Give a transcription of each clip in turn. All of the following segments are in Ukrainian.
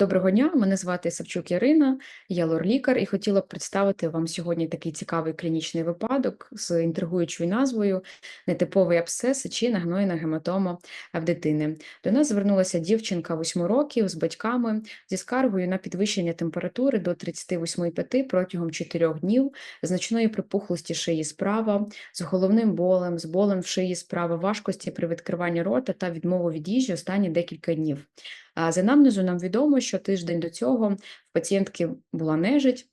Доброго дня, мене звати Савчук Ірина, я лор-лікар і хотіла б представити вам сьогодні такий цікавий клінічний випадок з інтригуючою назвою нетиповий абсцес чи нагноєна гематома в дитини. До нас звернулася дівчинка 8 років з батьками зі скаргою на підвищення температури до 38,5 протягом 4 днів, значної припухлості шиї справа, з головним болем, з болем в шиї справа, важкості при відкриванні рота та відмову від їжі останні декілька днів. А з анамнезу нам відомо, що тиждень до цього в пацієнтки була нежить,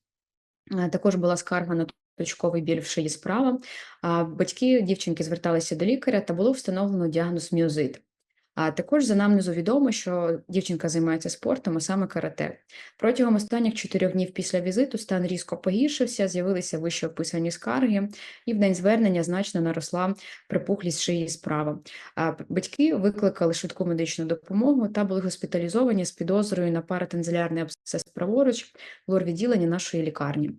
також була скарга на точковий біль в шиї справа. Батьки дівчинки зверталися до лікаря та було встановлено діагноз міозит. А також з анамнезу відомо, що дівчинка займається спортом, а саме карате. Протягом останніх чотирьох днів після візиту стан різко погіршився, з'явилися вище описані скарги, і в день звернення значно наросла припухлість шиї справа. Батьки викликали швидку медичну допомогу та були госпіталізовані з підозрою на паратензилярний абсцес праворуч в лор-відділенні нашої лікарні.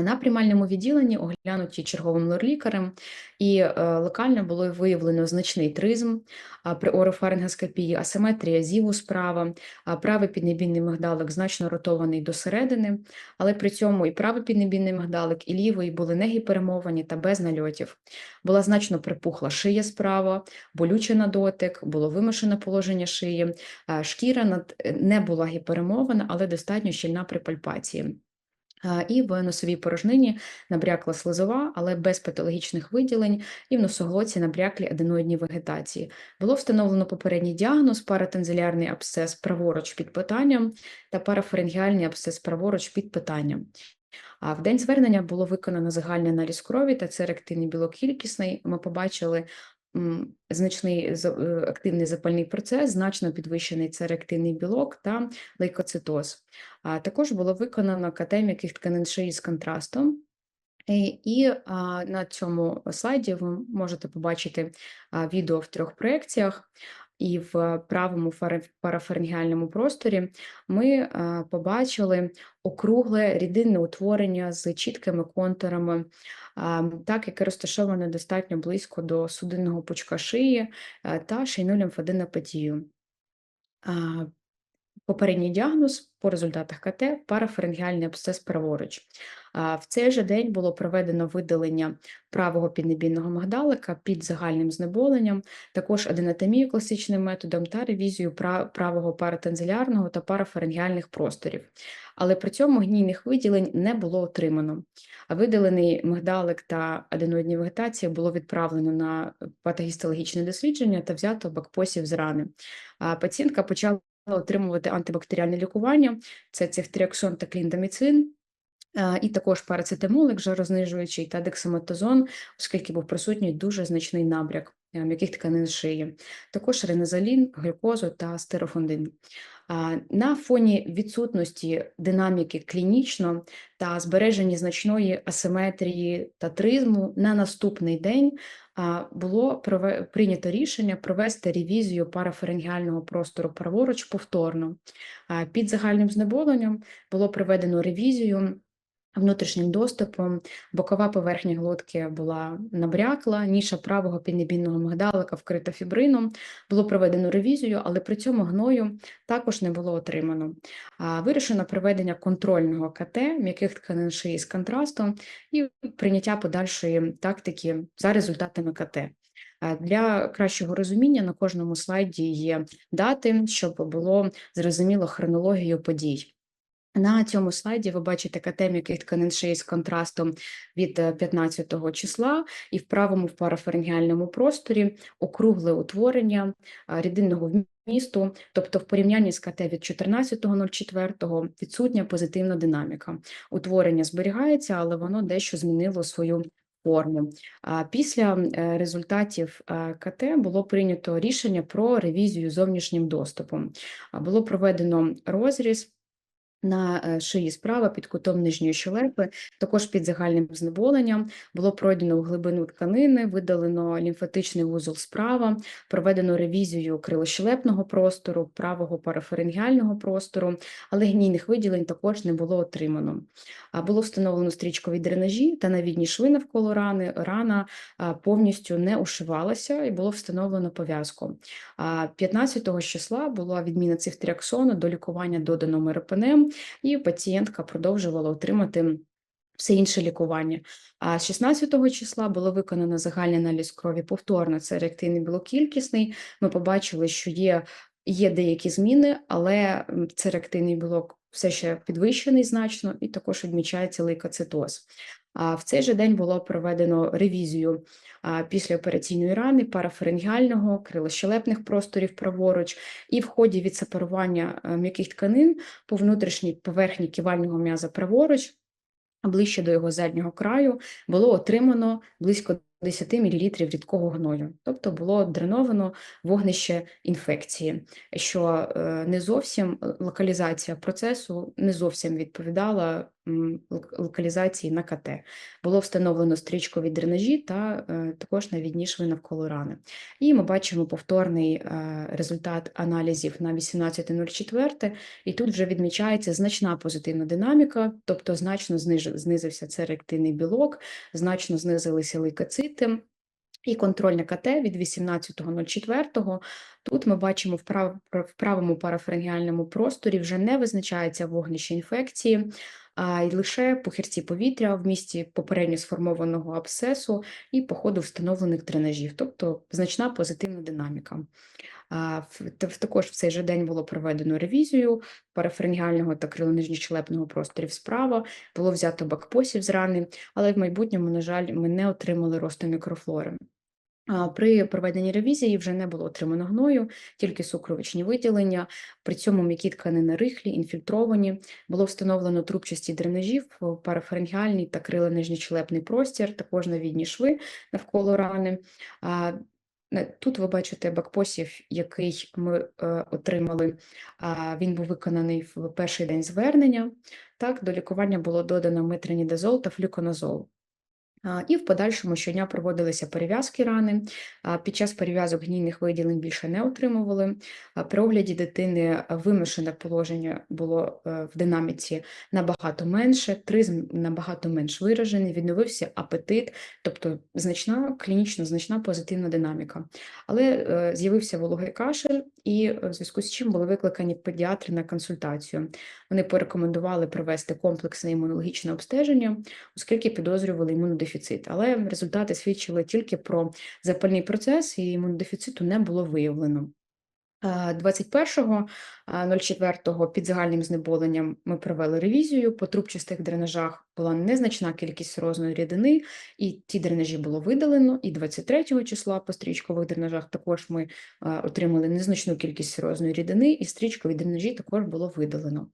На приймальному відділенні оглянуті черговим лор-лікарем, і е, локально було виявлено значний тризм при орофарингоскопії, асиметрія зіву справа, правий піднебінний мигдалик значно ротований до середини, але при цьому і правий піднебінний мигдалик, і лівий були не гіперемовані та без нальотів. Була значно припухла шия справа, болюче на дотик, було вимушене положення шиї, шкіра не була гіперемована, але достатньо щільна при пальпації. А, І в носовій порожнині набрякла слизова, але без патологічних виділень, і в носоглотці набряклі аденоїдні вегетації. Було встановлено попередній діагноз паратензилярний абсцес праворуч під питанням та парафарингіальний абсцес праворуч під питанням. А в день звернення було виконано загальний аналіз крові та це реактивний білок кількісний. Ми побачили значний е, активний запальний процес, значно підвищений цереактивний білок та лейкоцитоз. А також було виконано КТ м'яких тканин шиї з контрастом. І, і на цьому слайді ви можете побачити відео в трьох проекціях. І в правому фаре- просторі ми побачили округле рідинне утворення з чіткими контурами, так яке розташоване достатньо близько до судинного пучка шиї а, та шийну лімфаденопатію. Попередній діагноз по результатах КТ парафарингіальний абсцес праворуч. В цей же день було проведено видалення правого піднебінного мигдалика під загальним знеболенням, також аденотомію класичним методом та ревізію правого паратензилярного та парафарингіальних просторів. Але при цьому гнійних виділень не було отримано. А видалений мигдалик та аденоїдні вегетації було відправлено на патогістологічне дослідження та взято бакпосів з рани. А Пацієнтка почала отримувати антибактеріальне лікування, це цифтріаксон та кліндаміцин, і також парацетамол, як жарознижуючий, та дексаметазон, оскільки був присутній дуже значний набряк е, м'яких тканин шиї, також ренезалін, глюкозу та стерофондин. На фоні відсутності динаміки клінічно та збереження значної асиметрії та тризму на наступний день було прийнято рішення провести ревізію парафарингіального простору праворуч повторно. Під загальним знеболенням було проведено ревізію внутрішнім доступом. Бокова поверхня глотки була набрякла, ніша правого піднебінного мигдалика вкрита фібрином. Було проведено ревізію, але при цьому гною також не було отримано. А, Вирішено проведення контрольного КТ м'яких тканин шиї з контрастом і прийняття подальшої тактики за результатами КТ. Для кращого розуміння на кожному слайді є дати, щоб було зрозуміло хронологію подій. На цьому слайді ви бачите КТ м'яких тканин шиї з контрастом від е, 15 числа, і в правому в парафарингіальному просторі округле утворення рідинного вмісту, тобто в порівнянні з КТ від 14.04 відсутня позитивна динаміка. Утворення зберігається, але воно дещо змінило свою форму. Після е, результатів е, КТ було прийнято рішення про ревізію зовнішнім доступом. Було проведено розріз На е, шиї справа під кутом нижньої щелепи, також під загальним знеболенням, було пройдено в глибину тканини, видалено лімфатичний вузол справа, проведено ревізію крилощелепного простору, правого парафарингіального простору, але гнійних виділень також не було отримано. А Було встановлено стрічкові дренажі та навідні шви навколо рани. Рана повністю не ушивалася і було встановлено пов'язку. А 15 числа була відміна цифтріаксону до лікування додано меропенем, і пацієнтка продовжувала отримати все інше лікування. А 16 числа було виконано загальний аналіз крові повторно. Це реактивний білокількісний. Ми побачили, що є, є деякі зміни, але це реактивний білок все ще підвищений значно, і також відмічається лейкоцитоз. В цей же день було проведено ревізію післяопераційної рани, парафарингіального, крилощелепних просторів праворуч, і в ході відсепарування е, м'яких тканин по внутрішній поверхні ківального м'яза праворуч, ближче до його заднього краю, було отримано близько 10 мл рідкого гною, тобто було дреновано вогнище інфекції, що е, не зовсім е, локалізація процесу не зовсім відповідала локалізації на КТ. Було встановлено стрічкові дренажі та е, також навідні шви навколо рани. І ми бачимо повторний результат аналізів на 18.04, і тут вже відмічається значна позитивна динаміка, тобто значно знизився цей реактивний білок, значно знизилися лейкоцити. І контрольне КТ від 18.04. Тут ми бачимо в, прав... в правому парафарингіальному просторі вже не визначається вогнище інфекції, а й лише похирці повітря в місті попередньо сформованого абсцесу і по ходу встановлених дренажів, тобто значна позитивна динаміка. В- Також в цей же день було проведено ревізію парафарингіального та крилонижньощелепного просторів справа, було взято бакпосів з рани, але в майбутньому, на жаль, ми не отримали росту мікрофлори. При проведенні ревізії вже не було отримано гною, тільки сукровичні виділення. При цьому м'які тканини рихлі, інфільтровані. Було встановлено трубчасті дренажі в парафарингіальний та крилонижньощелепний простір, також навідні шви навколо рани. Не- Тут ви бачите бакпосів, який ми е, отримали. Він був виконаний в перший день звернення. Так, до лікування було додано метронідазол та флюконазол. І в подальшому щодня проводилися перев'язки рани. Під час перев'язок гнійних виділень більше не отримували. При огляді дитини вимушене положення було е, в динаміці набагато менше, тризм набагато менш виражений, відновився апетит, тобто значна клінічно значна позитивна динаміка. Але е, з'явився вологий кашель, і е, в зв'язку з чим були викликані педіатри на консультацію. Вони порекомендували провести комплексне імунологічне обстеження оскільки підозрювали імунодефіцит. Але результати свідчили тільки про запальний процес, і імунодефіциту не було виявлено. А, 21.04 під загальним знеболенням ми провели ревізію. По трубчастих дренажах була незначна кількість серозної рідини, і ті дренажі було видалено. І 23 числа по стрічкових дренажах також ми отримали незначну кількість серозної рідини, і стрічкові дренажі також було видалено.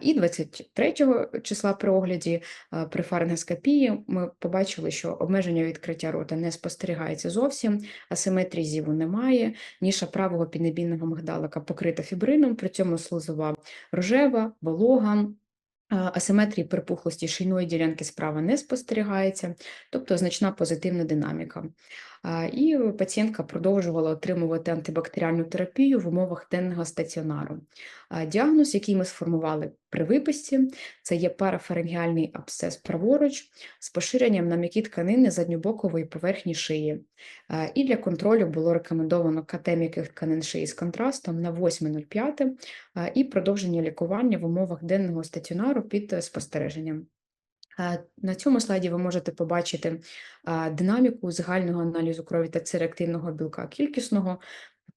І 23 числа при огляді при фарингоскопії ми побачили, що обмеження відкриття рота не спостерігається зовсім, асиметрії зіву немає, ніша правого піднебійного мигдалика покрита фібрином, при цьому слизова рожева, волога. Асиметрії припухлості шийної ділянки справа не спостерігається, тобто значна позитивна динаміка. І пацієнтка продовжувала отримувати антибактеріальну терапію в умовах денного стаціонару. Діагноз, який ми сформували при виписці, це є парафарингіальний абсцес праворуч з поширенням на м'які тканини задньобокової поверхні шиї. І для контролю було рекомендовано КТ м'яких тканин шиї з контрастом на 8.05 а, і продовження лікування в умовах денного стаціонару під е, спостереженням. А, На цьому слайді ви можете побачити динаміку загального аналізу крові та цереактивного білка кількісного,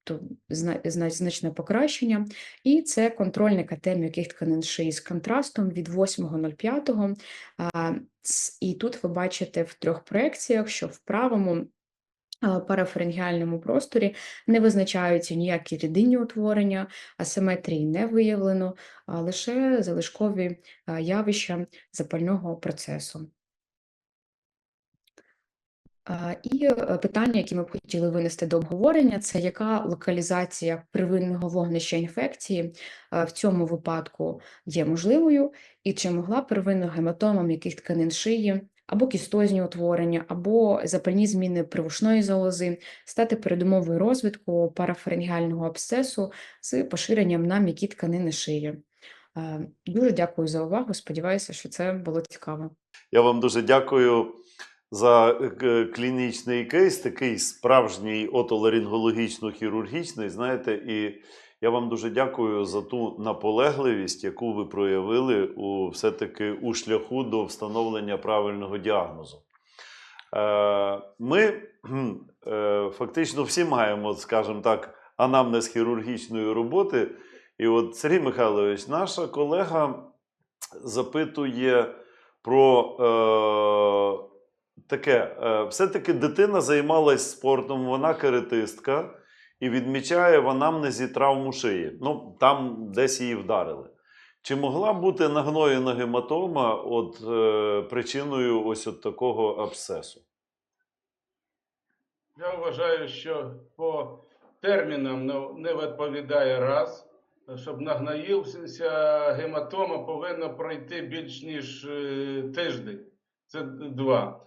тобто зна- зна- значне покращення. І це контрольний КТ м'яких тканин шиї з контрастом від 8.05. І тут ви бачите в трьох проекціях, що в правому а, парафарингіальному просторі не визначаються ніякі рідинні утворення, асиметрії не виявлено, а лише залишкові явища запального процесу. І е, питання, які ми б хотіли винести до обговорення, це яка локалізація первинного вогнища інфекції в цьому випадку є можливою, і чи могла первинна гематома м'яких тканин шиї або кістозні утворення, або запальні зміни привушної залози стати передумовою розвитку парафарингеального абсцесу з поширенням на м'які тканини шиї. Е, Дуже дякую за увагу. Сподіваюся, що це було цікаво. Я вам дуже дякую за е, клінічний кейс, такий справжній отоларингологічно-хірургічний. Знаєте, і я вам дуже дякую за ту наполегливість, яку ви проявили у все-таки у шляху до встановлення правильного діагнозу. Е, Ми е, фактично всі маємо, скажімо так, анамнез хірургічної роботи. І от Сергій Михайлович, наша колега запитує про е, таке. Е, все-таки дитина займалась спортом, вона каратистка, і відмічає в анамнезі травму шиї. Ну, там десь її вдарили. Чи могла бути нагноєна гематома от, е, причиною ось от такого абсцесу? Я вважаю, що по термінам не- відповідає раз. Щоб нагноївся, гематома повинна пройти більш ніж е, тиждень. Це два.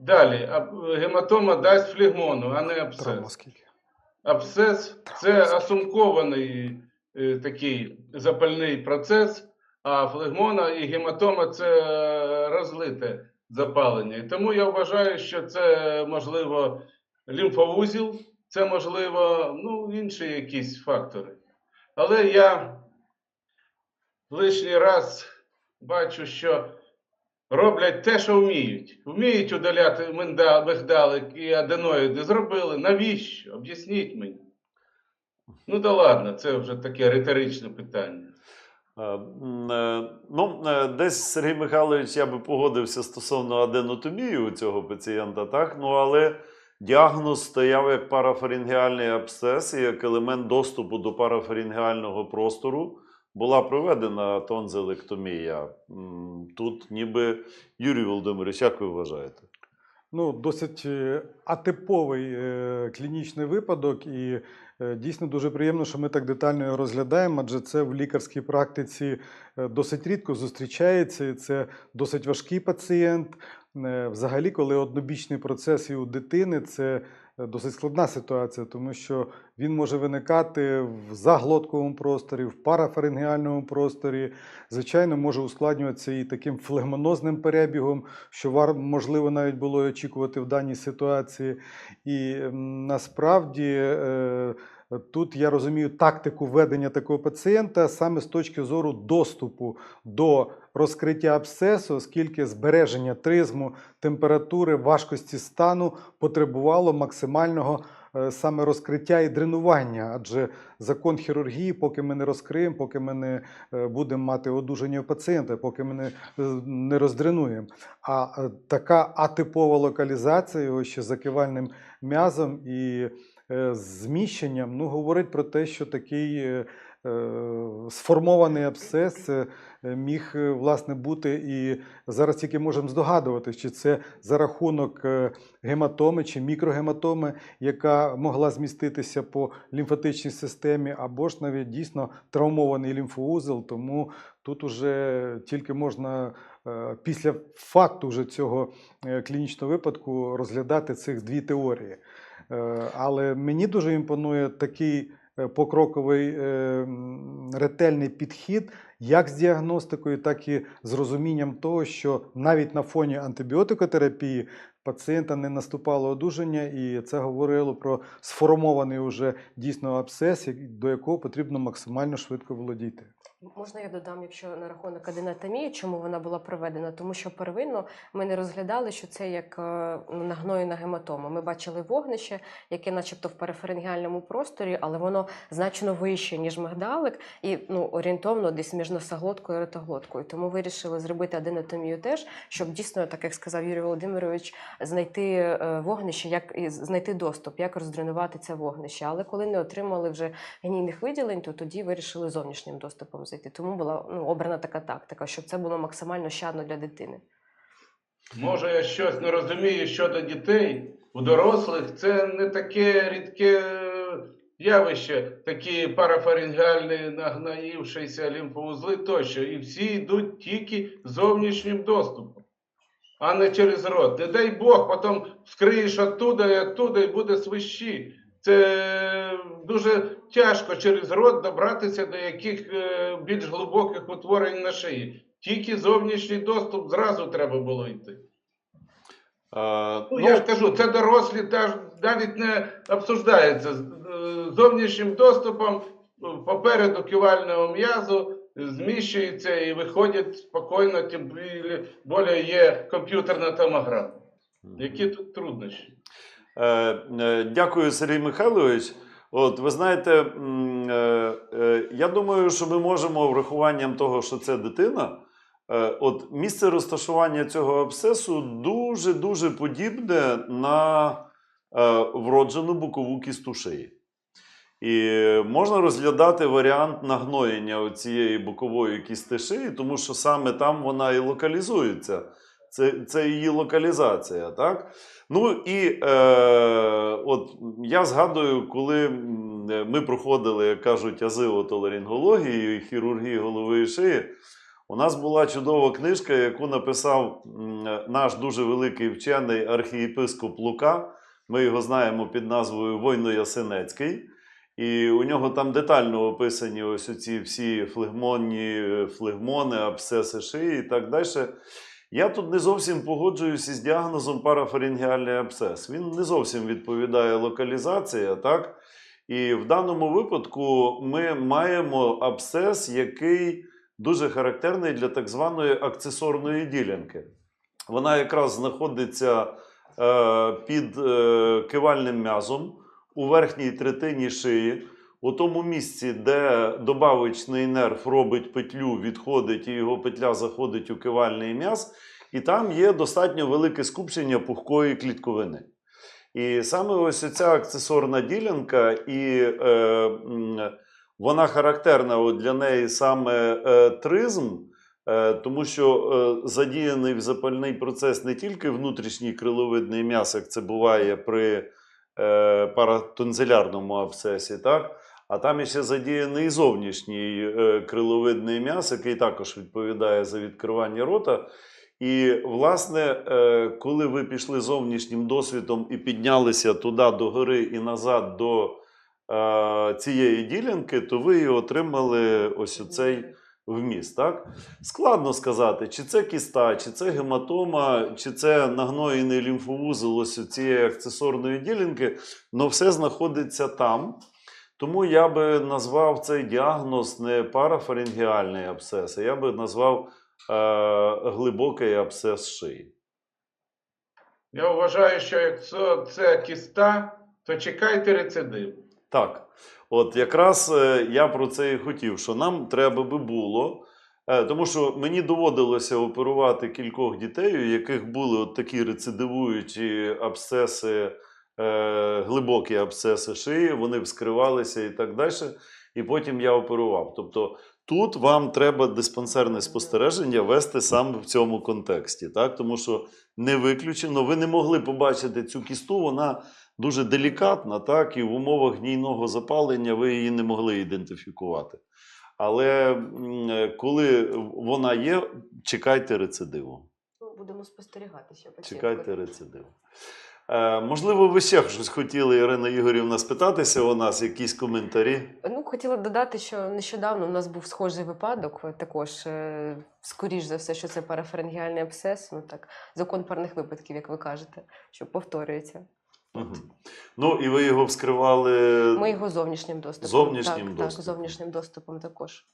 Далі, гематома дасть флегмону, а не абсцес. Абсцес це асумкований е, такий запальний процес, а флегмона і гематома це е, розлите запалення. І тому я вважаю, що це можливо лімфоузіл, це можливо ну, інші якісь фактори. Але я лишній раз бачу, що роблять те, що вміють. Вміють удаляти мигдалик і аденоїди. Зробили. Навіщо? Об'ясніть мені. Ну да ладно, це вже таке риторичне питання. Е, е, Ну, е, десь Сергій Михайлович, я би погодився стосовно аденотомії у цього пацієнта, так? Ну, але діагноз стояв як парафарингеальний абсцес і як елемент доступу до парафарингеального простору була проведена тонзилектомія. М, Тут ніби Юрій Володимирович, як ви вважаєте? Ну, досить е, атиповий е, клінічний випадок, і е, дійсно дуже приємно, що ми так детально його розглядаємо, адже це в лікарській практиці досить рідко зустрічається. і Це досить важкий пацієнт. Взагалі, коли однобічний процес і у дитини, це досить складна ситуація, тому що він може виникати в заглотковому просторі, в парафарингеальному просторі. Звичайно, може ускладнюватися і таким флегмонозним перебігом, що можливо навіть було очікувати в даній ситуації. І насправді е, тут я розумію тактику ведення такого пацієнта саме з точки зору доступу до розкриття абсцесу, оскільки збереження тризму, температури, важкості стану потребувало максимального. е, Саме розкриття і дренування, адже закон хірургії, поки ми не розкриємо, поки ми не е, будемо мати одужання пацієнта, поки ми не, е, не роздренуємо. А така атипова локалізація його ще закивальним м'язом і зміщенням ну, говорить про те, що такий е, е, сформований абсцес е, е, міг е, власне бути і зараз тільки можемо здогадуватися, чи це за рахунок е, гематоми чи мікрогематоми, яка могла зміститися по лімфатичній системі, або ж навіть дійсно травмований лімфоузел. Тому тут уже тільки можна е, після факту вже цього е, клінічного випадку розглядати цих дві теорії. Е, Але мені дуже імпонує такий е, покроковий е, ретельний підхід, як з діагностикою, так і з розумінням того, що навіть на фоні антибіотикотерапії пацієнта не наступало одужання, і це говорило про сформований уже дійсно абсцес, до якого потрібно максимально швидко володіти. Можна я додам, якщо на рахунок аденотомії, чому вона була проведена? Тому що первинно ми не розглядали, що це як е, ну, нагноєна гематома. Ми бачили вогнище, яке, начебто, в периференгіальному просторі, але воно значно вище, ніж мигдалик, і ну, орієнтовно десь між носоглоткою і ротоглоткою. Тому вирішили зробити аденотомію теж, щоб дійсно, так як сказав Юрій Володимирович, знайти е, вогнище, як знайти доступ, як роздренувати це вогнище. Але коли не отримали вже гнійних виділень, то тоді вирішили зовнішнім доступом зайти. Тому була ну, обрана така тактика, щоб це було максимально щадно для дитини. Може, я щось не розумію щодо дітей, У дорослих це не таке рідке е, явище, такі парафарингіальні нагноївшися лімфоузли тощо. І всі йдуть тільки зовнішнім доступом, а не через рот. Не дай Бог, потім вскриєш оттуда і оттуда і буде свищі. Це дуже тяжко через рот добратися до яких е, більш глибоких утворень на шиї. Тільки зовнішній доступ зразу треба було йти. Е, Ну, я ж кажу, це дорослі навіть не обсуждається. Е, зовнішнім доступом е, попереду ківального м'язу зміщується і виходять спокійно, тим більше є комп'ютерна томограма. Які тут труднощі? Е, е, Дякую, Сергій Михайлович. От ви знаєте, е, я думаю, що ми можемо врахуванням того, що це дитина. От місце розташування цього абсцесу дуже дуже подібне на вроджену бокову кісту шиї. І можна розглядати варіант нагноєння цієї бокової кісти шиї, тому що саме там вона і локалізується. Це, це її локалізація, так? Ну і е, от я згадую, коли ми проходили, як кажуть, ази отоларингології хірургії голови і шиї. У нас була чудова книжка, яку написав наш дуже великий вчений архієпископ Лука. Ми його знаємо під назвою Войно Ясенецький. І у нього там детально описані ось ці всі флегмонні, флегмони, абсцеси шиї і так далі. Я тут не зовсім погоджуюся з діагнозом парафарингіальний абсцес. Він не зовсім відповідає локалізація, так? І в даному випадку ми маємо абсцес, який дуже характерний для так званої акцесорної ділянки. Вона якраз знаходиться е, під е, кивальним м'язом у верхній третині шиї. У тому місці, де добавочний нерв робить петлю, відходить, і його петля заходить у кивальний м'яз, і там є достатньо велике скупчення пухкої клітковини. І саме ось ця акцесорна ділянка, і е, вона характерна от для неї саме е, тризм, е, тому що е, задіяний в запальний процес не тільки внутрішній криловидний м'яз, як це буває при е, паратонзилярному так? А там іще задіяний зовнішній е, криловидний м'яз, який також відповідає за відкривання рота. І, власне, е, коли ви пішли зовнішнім досвідом і піднялися туди до гори і назад до е, цієї ділянки, то ви отримали ось оцей вміст. Так? Складно сказати, чи це кіста, чи це гематома, чи це нагноєний лімфовузол ось цієї акцесорної ділянки, але все знаходиться там. Тому я би назвав цей діагноз не парафарингіальний абсцес, а я би назвав е, глибокий абсцес шиї. Я вважаю, що якщо це кіста, то чекайте рецидив. Так, от якраз е, я про це і хотів, що нам треба би було. е, Тому що мені доводилося оперувати кількох дітей, у яких були от такі рецидивуючі абсцеси, е, глибокі абсцеси шиї, вони вскривалися і так далі. І потім я оперував. Тобто тут вам треба диспансерне спостереження вести саме в цьому контексті, так? тому що не виключено, ви не могли побачити цю кісту, вона дуже делікатна, так, і в умовах гнійного запалення ви її не могли ідентифікувати. Але е, коли вона є, чекайте рецидиву. Ну, будемо спостерігати ще пацієнтку. Чекайте рецидиву. Е, можливо, ви ще щось хотіли, Ірина Ігорівна, спитатися у нас, якісь коментарі? Ну, хотіла додати, що нещодавно у нас був схожий випадок. е, Також, е, скоріш за все, що це парафарингіальний абсцес. Ну так, закон парних випадків, як ви кажете, що повторюється. Ну, і ви його вскривали. Ми його зовнішнім доступом. Зовнішнім так, доступом. Так, зовнішнім доступом також.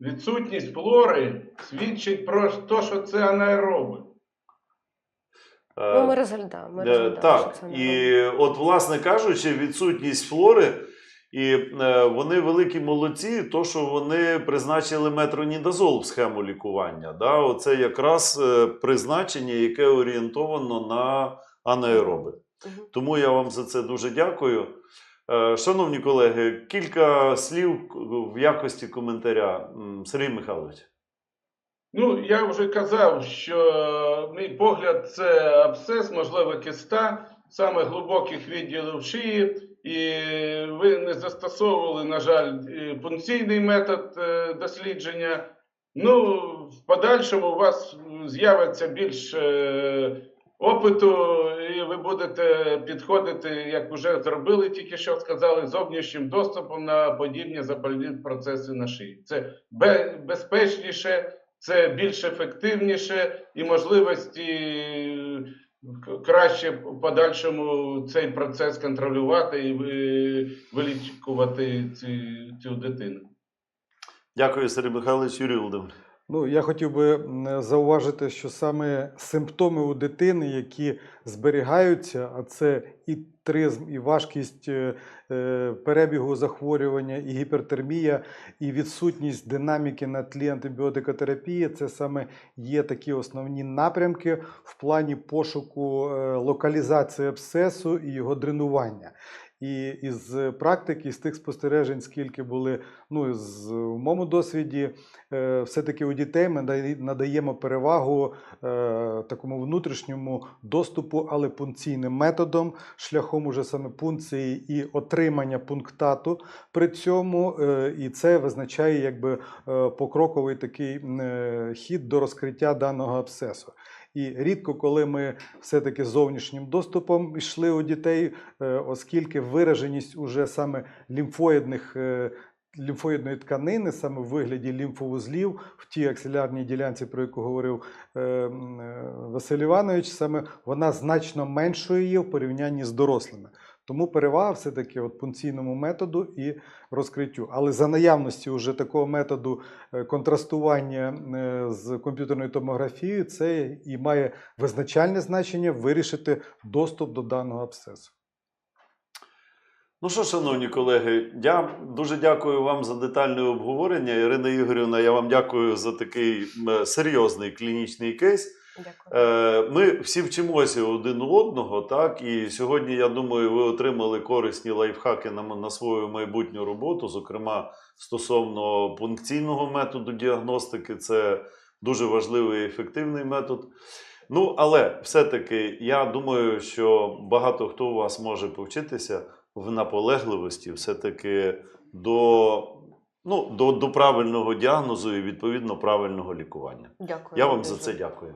Відсутність флори свідчить про те, що це анаероби. е, Ну, ми розглядаємо. Ми Е, розглядаємо що Так, це і от, власне кажучи, відсутність флори, і е, вони великі молодці, то що вони призначили метронідазол в схему лікування. Да? Оце якраз призначення, яке орієнтовано на анаероби. Тому я вам за це дуже дякую. Е, Шановні колеги, кілька слів в якості коментаря. Сергій Михайлович. Ну, я вже казав, що мій погляд, це абсцес, можливо, киста, саме глибоких відділів шиї, і ви не застосовували, на жаль, пункційний метод е, дослідження. Ну, в подальшому у вас з'явиться більш е, опиту, і ви будете підходити, як вже зробили, тільки що сказали, зовнішнім доступом на подібні запальні процеси на шиї. Це безпечніше, це більш ефективніше і можливості е, краще в подальшому цей процес контролювати і ви- вилікувати цю, цю дитину. Дякую, Сергій Михайлович Юрій Володимирович. Ну, я хотів би зауважити, що саме симптоми у дитини, які зберігаються, а це і тризм, і важкість е, е, перебігу захворювання, і гіпертермія, і відсутність динаміки на тлі антибіотикотерапії, це саме є такі основні напрямки в плані пошуку е, локалізації абсцесу і його дренування. І із практики, з тих спостережень, скільки були ну, з, в моєму досвіді, е, все-таки у дітей ми надаємо перевагу е, такому внутрішньому доступу, але пункційним методом, шляхом уже саме пункції і отримання пунктату при цьому, е, і це визначає якби покроковий такий хід до розкриття даного абсцесу. І рідко, коли ми все-таки зовнішнім доступом йшли у дітей, е, оскільки вираженість уже саме лімфоїдних е, лімфоїдної тканини, саме в вигляді лімфовузлів, в тій аксилярній ділянці, про яку говорив е, Василь Іванович, саме вона значно меншою є в порівнянні з дорослими. Тому перевага все-таки от пункційному методу і розкриттю. Але за наявності уже такого методу е, контрастування е, з комп'ютерною томографією, це і має визначальне значення вирішити доступ до даного абсцесу. Ну що, шановні колеги, я дуже дякую вам за детальне обговорення. Ірина Ігорівна, я вам дякую за такий серйозний клінічний кейс. Дякую. Е, Ми всі вчимося один у одного, так і сьогодні, я думаю, ви отримали корисні лайфхаки на, на свою майбутню роботу, зокрема стосовно пункційного методу діагностики. Це дуже важливий і ефективний метод. Ну, але все-таки я думаю, що багато хто у вас може повчитися в наполегливості, все-таки до, ну, до, до правильного діагнозу і відповідно правильного лікування. Дякую. Я вам вам за це дякую.